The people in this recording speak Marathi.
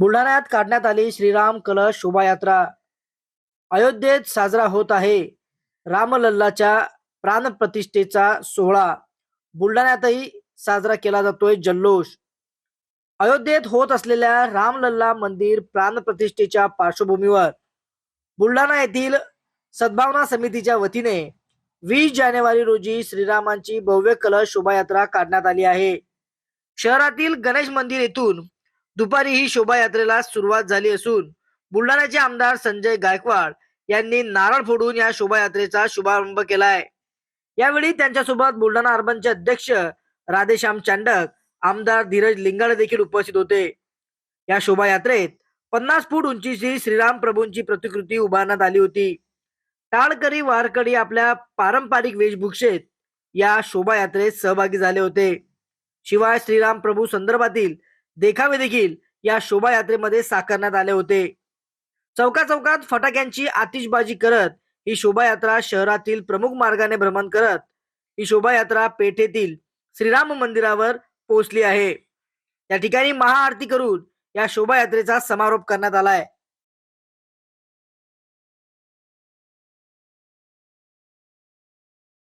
बुलढाण्यात काढण्यात आली श्रीराम कलश शोभायात्रा. अयोध्येत साजरा होत आहे. रामलल्लाच्या प्राणप्रतिष्ठेचा सोहळा. बुलढाण्यातही साजरा केला जातोय जल्लोष. अयोध्येत होत असलेल्या रामलल्ला मंदिर प्राणप्रतिष्ठेच्या पार्श्वभूमीवर बुलढाणा येथील सद्भावना समितीच्या वतीने वीस जानेवारी रोजी श्रीरामांची भव्य कलश शोभायात्रा काढण्यात आली आहे. शहरातील गणेश मंदिर येथून दुपारी ही शोभायात्रेला सुरुवात झाली असून बुलढाण्याचे आमदार संजय गायकवाड यांनी नारळ फोडून या शोभायात्रेचा शुभारंभ केलाय. यावेळी त्यांच्यासोबत बुलढाणा अर्बनचे अध्यक्ष राधेश्याम चांडक आमदार धीरज लिंगाडे देखील उपस्थित होते. या शोभायात्रेत पन्नास फूट उंचीची श्रीराम प्रभूंची प्रतिकृती उभारण्यात आली होती. टाळकरी वारकरी आपल्या पारंपरिक वेशभूषेत या शोभायात्रेत सहभागी झाले होते. शिवाय श्रीराम प्रभू संदर्भातील देखावे देखील या शोभायात्रेमध्ये साकारण्यात आले होते. चौका चौकात फटाक्यांची आतिषबाजी करत ही शोभायात्रा शहरातील प्रमुख मार्गाने भ्रमण करत ही शोभायात्रा पेठेतील श्रीराम मंदिरावर पोहोचली आहे. या ठिकाणी महाआरती करून या शोभायात्रेचा समारोप करण्यात आलाय